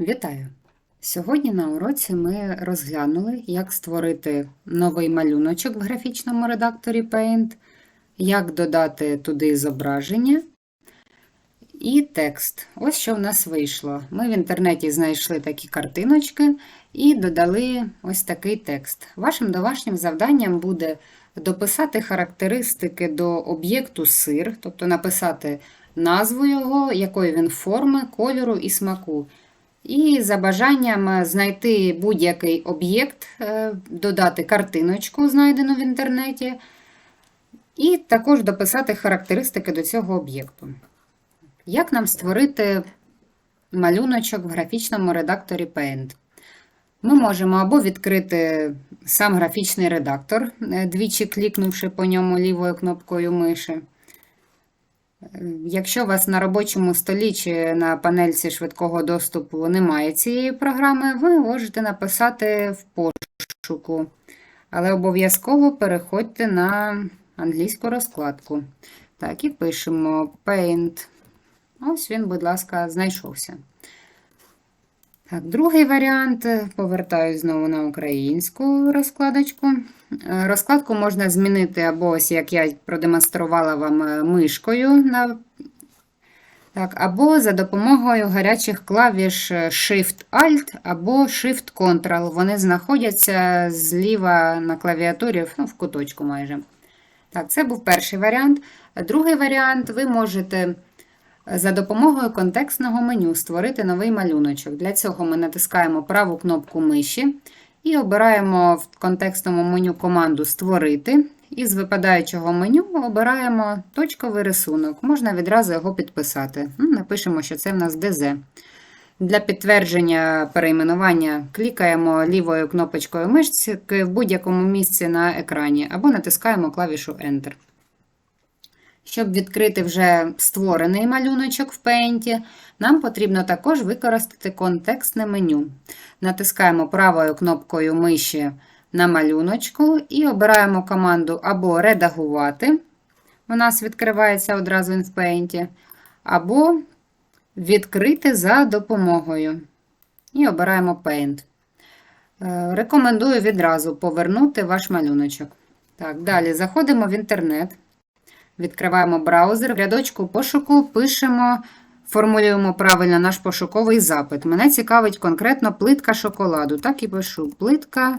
Вітаю! Сьогодні на уроці ми розглянули, як створити новий малюночок в графічному редакторі Paint, як додати туди зображення і текст. Ось що в нас вийшло. Ми в інтернеті знайшли такі картиночки і додали ось такий текст. Вашим домашнім завданням буде дописати характеристики до об'єкту сир, тобто написати назву його, якої він форми, кольору і смаку. І за бажанням знайти будь-який об'єкт, е, додати картиночку, знайдену в інтернеті, і також дописати характеристики до цього об'єкту. Як нам створити малюночок в графічному редакторі Paint? Ми можемо або відкрити сам графічний редактор, е, двічі клікнувши по ньому лівою кнопкою миші. Якщо у вас на робочому столі чи на панельці швидкого доступу немає цієї програми, ви можете написати в пошуку. Але обов'язково переходьте на англійську розкладку. Так, і пишемо Paint. Ось він, будь ласка, знайшовся. Так, Другий варіант. Повертаюсь знову на українську розкладочку. Е, Розкладку можна змінити або ось, як я продемонструвала вам е, мишкою, на... так, або за допомогою гарячих клавіш е, Shift-Alt або Shift-Ctrl. Вони знаходяться зліва на клавіатурі, ну, в куточку майже. Так, це був перший варіант. Другий варіант ви можете. За допомогою контекстного меню створити новий малюночок. Для цього ми натискаємо праву кнопку миші і обираємо в контекстному меню команду Створити. І з випадаючого меню обираємо точковий рисунок. Можна відразу його підписати. Ну, Напишемо, що це в нас ДЗ. Для підтвердження перейменування клікаємо лівою кнопочкою мишці в будь-якому місці на екрані або натискаємо клавішу Enter. Щоб відкрити вже створений малюночок в Paint, нам потрібно також використати контекстне меню. Натискаємо правою кнопкою миші на малюночку і обираємо команду або редагувати. У нас відкривається одразу в Paint, або відкрити за допомогою. І обираємо Paint. Е, рекомендую відразу повернути ваш малюночок. Так, Далі заходимо в інтернет. Відкриваємо браузер, в рядочку пошуку пишемо, формулюємо правильно наш пошуковий запит. Мене цікавить конкретно плитка шоколаду. Так і пишу плитка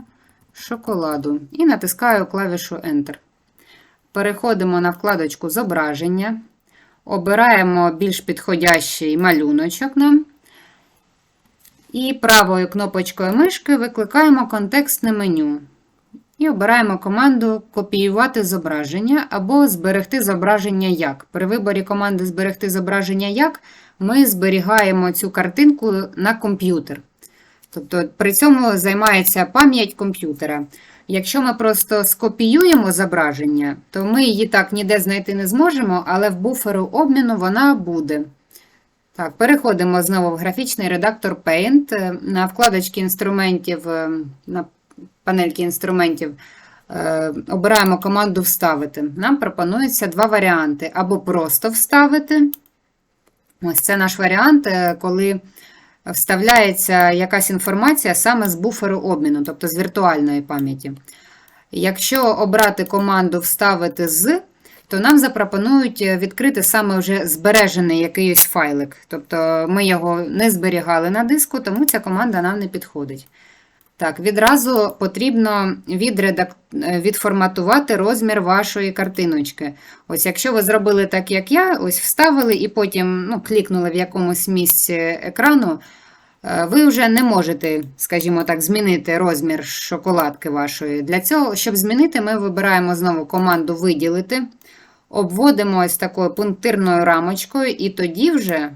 шоколаду. І натискаю клавішу Enter. Переходимо на вкладочку Зображення. Обираємо більш підходящий малюночок нам. І правою кнопочкою мишки викликаємо контекстне меню. І обираємо команду Копіювати зображення або Зберегти зображення як. При виборі команди Зберегти зображення як ми зберігаємо цю картинку на комп'ютер. Тобто при цьому займається пам'ять комп'ютера. Якщо ми просто скопіюємо зображення, то ми її так ніде знайти не зможемо, але в буферу обміну вона буде. Так, Переходимо знову в графічний редактор Paint. На вкладочці інструментів. на панельки інструментів, е, обираємо команду Вставити. Нам пропонується два варіанти: або просто вставити. Ось це наш варіант, е, коли вставляється якась інформація саме з буферу обміну, тобто з віртуальної пам'яті. Якщо обрати команду Вставити з, то нам запропонують відкрити саме вже збережений якийсь файлик. Тобто ми його не зберігали на диску, тому ця команда нам не підходить. Так, відразу потрібно відредак... відформатувати розмір вашої картиночки. Ось, якщо ви зробили так, як я, ось вставили і потім ну, клікнули в якомусь місці екрану, е, ви вже не можете, скажімо так, змінити розмір шоколадки вашої. Для цього, щоб змінити, ми вибираємо знову команду Виділити, обводимо ось такою пунктирною рамочкою, і тоді вже,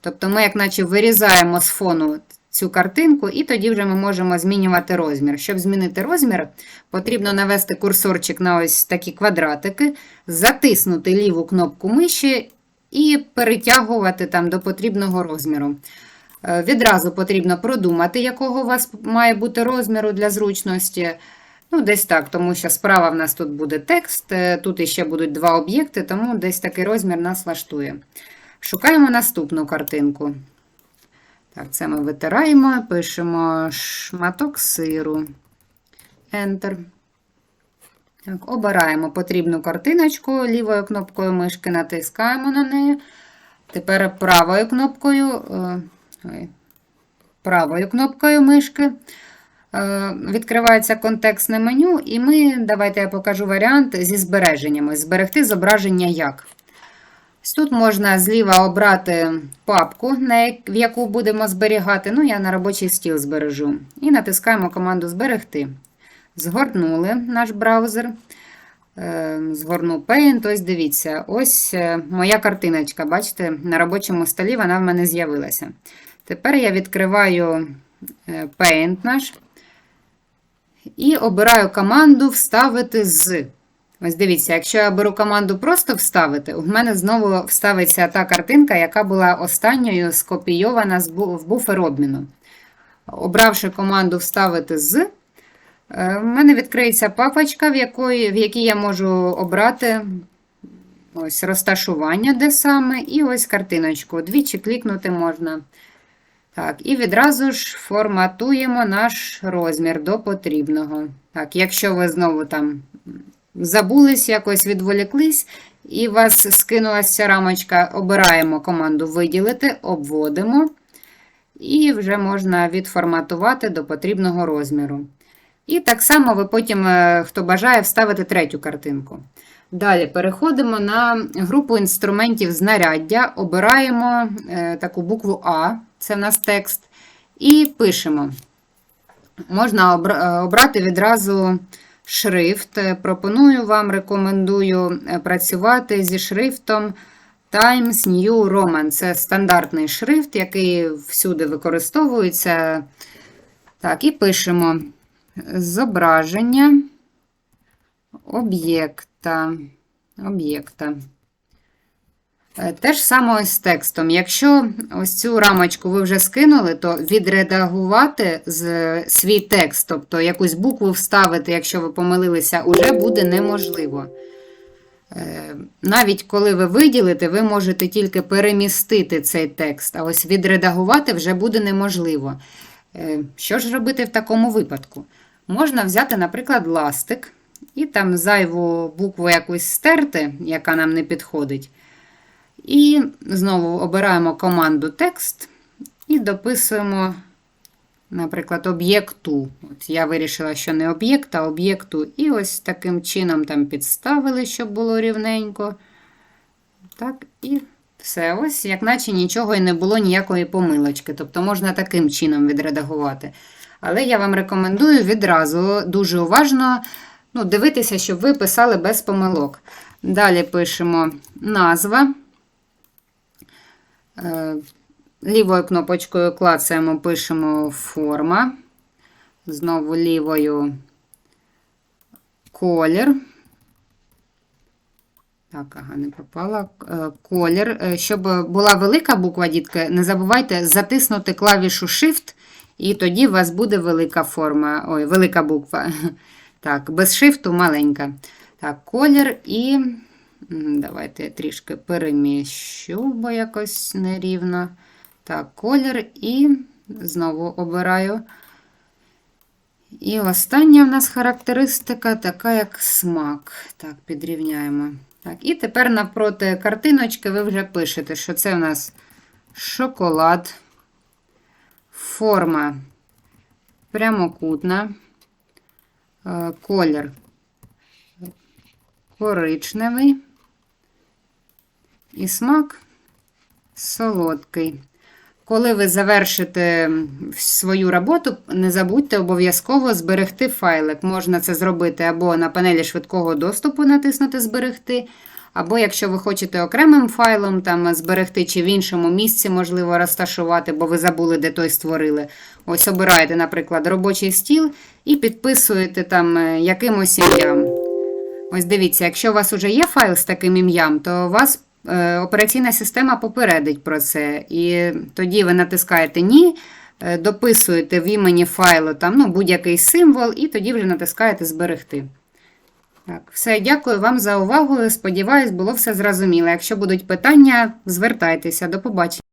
тобто ми, як наче вирізаємо з фону цю картинку, і тоді вже ми можемо змінювати розмір. Щоб змінити розмір, потрібно навести курсорчик на ось такі квадратики, затиснути ліву кнопку миші і перетягувати там до потрібного розміру. Е, відразу потрібно продумати, якого у вас має бути розміру для зручності. Ну, Десь так, тому що справа в нас тут буде текст, е, тут іще будуть два об'єкти, тому десь такий розмір нас влаштує. Шукаємо наступну картинку. Так, це ми витираємо, пишемо шматок сиру. Enter. Так, обираємо потрібну картиночку, лівою кнопкою мишки натискаємо на неї. Тепер правою кнопкою, е, ой, правою кнопкою мишки е, відкривається контекстне меню, і ми, давайте я покажу варіант зі збереженнями. Зберегти зображення як. Тут можна зліва обрати папку, в яку будемо зберігати. Ну, я на робочий стіл збережу. І натискаємо команду Зберегти. Згорнули наш браузер. Е, Згорнув Paint. Ось дивіться, ось е, моя картиночка. Бачите, на робочому столі вона в мене з'явилася. Тепер я відкриваю е, Paint наш і обираю команду Вставити з. Ось дивіться, якщо я беру команду просто вставити, у мене знову вставиться та картинка, яка була останньою скопійована в буфер обміну. Обравши команду Вставити з, е, в мене відкриється папочка, в, якої, в якій я можу обрати ось розташування, де саме, і ось картиночку. Двічі клікнути можна. Так, і відразу ж форматуємо наш розмір до потрібного. Так, якщо ви знову там забулись, якось відволіклись, і у вас скинулася рамочка, обираємо команду виділити, обводимо, і вже можна відформатувати до потрібного розміру. І так само ви потім, е, хто бажає, вставити третю картинку. Далі переходимо на групу інструментів знаряддя, обираємо е, таку букву А, це в нас текст, і пишемо. Можна е, обрати відразу шрифт. Е, Пропоную вам, рекомендую е, працювати зі шрифтом Times New Roman. Це стандартний шрифт, який всюди використовується. Так, і пишемо зображення об'єкта. об'єкта. Е, Те ж саме з текстом. Якщо ось цю рамочку ви вже скинули, то відредагувати свій текст, тобто якусь букву вставити, якщо ви помилилися, уже буде неможливо. Е, Навіть коли ви виділите, ви можете тільки перемістити цей текст, а ось відредагувати вже буде неможливо. Е, Що ж робити в такому випадку? Можна взяти, наприклад, ластик і там зайву букву якусь стерти, яка нам не підходить. І знову обираємо команду текст і дописуємо, наприклад, об'єкту. От Я вирішила, що не об'єкт, а об'єкту. І ось таким чином там підставили, щоб було рівненько. Так, і все. Ось, як наче нічого і не було ніякої помилочки. Тобто можна таким чином відредагувати. Але я вам рекомендую відразу дуже уважно ну, дивитися, щоб ви писали без помилок. Далі пишемо назва. Е, Лівою кнопочкою клацаємо, пишемо форма. Знову лівою колір. Так, ага, не попала. Е, Колір. Е, Щоб була велика буква, дітки, не забувайте затиснути клавішу Shift, і тоді у вас буде велика форма, ой, велика буква. Так, без шифту маленька. Так, колір і. Давайте я трішки переміщу, бо якось нерівно. Так, колір і знову обираю. І остання в нас характеристика така, як смак. Так, підрівняємо. Так, І тепер навпроти картиночки ви вже пишете, що це у нас шоколад, форма прямокутна, е, колір коричневий і смак солодкий. Коли ви завершите свою роботу, не забудьте обов'язково зберегти файлик. Можна це зробити або на панелі швидкого доступу натиснути Зберегти, або якщо ви хочете окремим файлом там зберегти чи в іншому місці, можливо, розташувати, бо ви забули, де той створили. Ось обираєте, наприклад, робочий стіл і підписуєте там е, якимось ім'ям. Ось дивіться, якщо у вас вже є файл з таким ім'ям, то вас операційна система попередить про це. І тоді ви натискаєте Ні, е, дописуєте в імені файлу там, ну, будь-який символ, і тоді вже натискаєте Зберегти. Так, все, дякую вам за увагу. Сподіваюсь, було все зрозуміло. Якщо будуть питання, звертайтеся. До побачення.